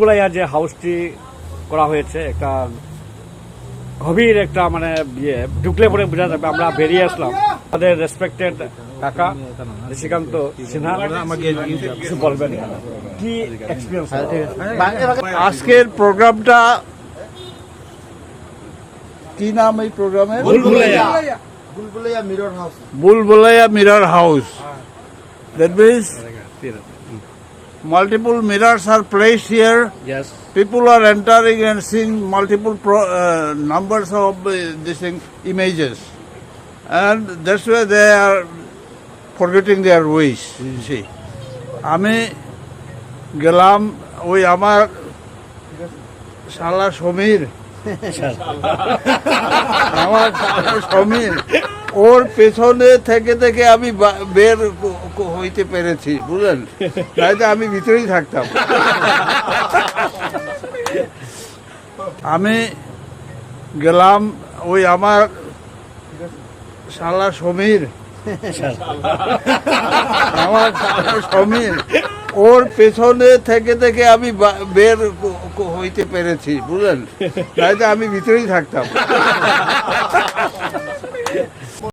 বুলবুলাইয়া যে হাউসটি করা হয়েছে একটা গভীর একটা মানে ইয়ে ঢুকলে পরে বোঝা যাবে আমরা বেরিয়ে আসলাম। আমাদের রেসপেক্টেড কাকা ঋষিকান্ত সিনহা কিছু বলবেন? কি এক্সপিরিয়েন্স আজকের প্রোগ্রামটা কি নাম এই প্রোগ্রামের? Mirror house. বুলবুলাইয়া mirror house. That means multiple mirrors are placed here Yes. people are entering and seeing multiple pro, uh, numbers of uh, these images and that's why they are forgetting their wish you see আমি গেলাম ওই আমার শালা সমীর আমার সমীর ওর পেছনে থেকে থেকে আমি বের হইতে পেরেছি, বুঝলেন? তাইতে আমি ভিতরেই থাকতাম। আমি গেলাম ওই আমার শালা সমীর আমার ওর পেছনে থেকে থেকে আমি বের হইতে পেরেছি, বুঝলেন? তাই তো আমি ভিতরেই থাকতাম।